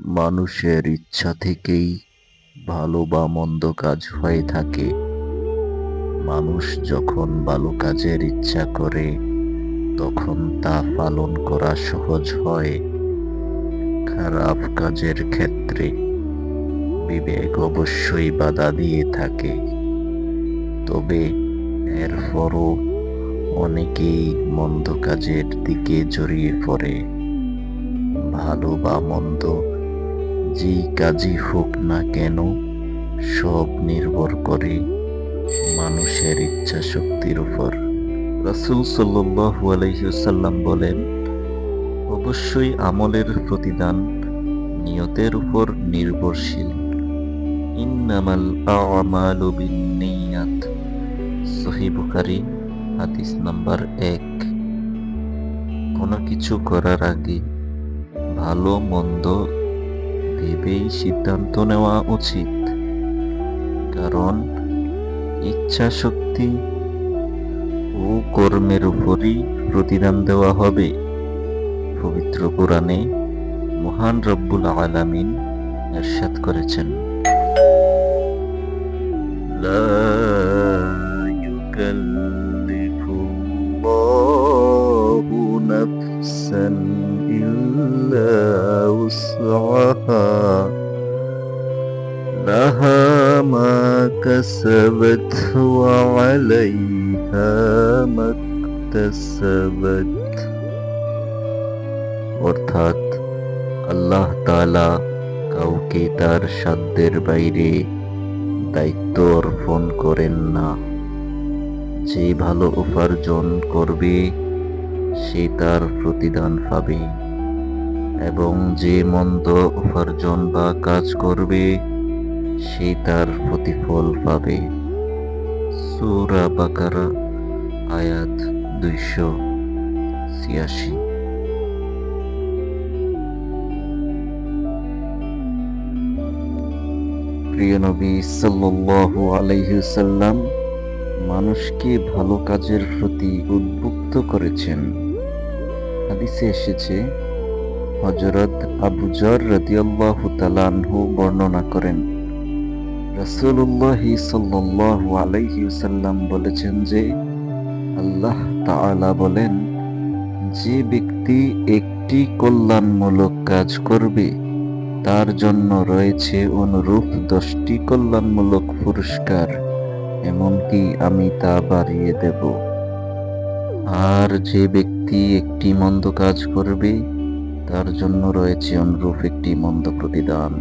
মানুষের ইচ্ছা থেকেই ভালো বা মন্দ কাজ হয়ে থাকে। মানুষ যখন ভালো কাজের ইচ্ছা করে, তখন তা পালন করা সহজ হয়। খারাপ কাজের ক্ষেত্রে বিবেক অবশ্যই বাধা দিয়ে থাকে। তবে এরপরও অনেকেই মন্দ কাজের দিকে জড়িয়ে পড়ে। ভালো বা মন্দ যেই কাজই হোক না কেন, সব নির্ভর করে মানুষের ইচ্ছা শক্তির উপর। রাসুল আলাইহি বলেন, অবশ্যই আমলের প্রতিদান নিয়তের উপর নির্ভরশীল। ইন্নামাল আমালু বিন্নিয়াত। সহি হাদিস নাম্বার এক। কোনো কিছু করার আগে ভালো, মন্দ ভেবেই সিদ্ধান্ত নেওয়া উচিত কারণ ইচ্ছা শক্তি ও কর্মের উপরই প্রতিদান দেওয়া হবে পবিত্র কোরআনে মহান রব্বুল আলামিন এরশাদ করেছেন لا يكلف الله نفسا إلا وسعها لها ما كسبت وعليها ما اكتسبت অর্থাৎ আল্লাহ তাআলা কাউকে তার সাধ্যের বাইরে দায়িত্ব অর্পণ করেন না যে ভালো উপার্জন করবে সে তার প্রতিদান পাবে এবং যে মন্দ উপার্জন বা কাজ করবে, সে তার প্রতিফল পাবে। সূরা বাকারা, আয়াত দুইশো ছিয়াশি। প্রিয় নবী সাল্লাম মানুষকে ভালো কাজের প্রতি উদ্বুদ্ধ করেছেন। হাদিসে এসেছে হযরত আবু জর রাদিয়াল্লাহু তাআলা আনহু বর্ণনা করেন। আলাইহি সাল্লাম বলেছেন যে, আল্লাহ তাআলা বলেন, যে ব্যক্তি একটি কল্যাণমূলক কাজ করবে, তার জন্য রয়েছে অনুরূপ দশটি কল্যাণমূলক পুরস্কার, এমনকি আমি তা বাড়িয়ে দেব। আর যে ব্যক্তি একটি মন্দ কাজ করবে তার জন্য রয়েছে অনুরূপ একটি মন্দ প্রতিদান।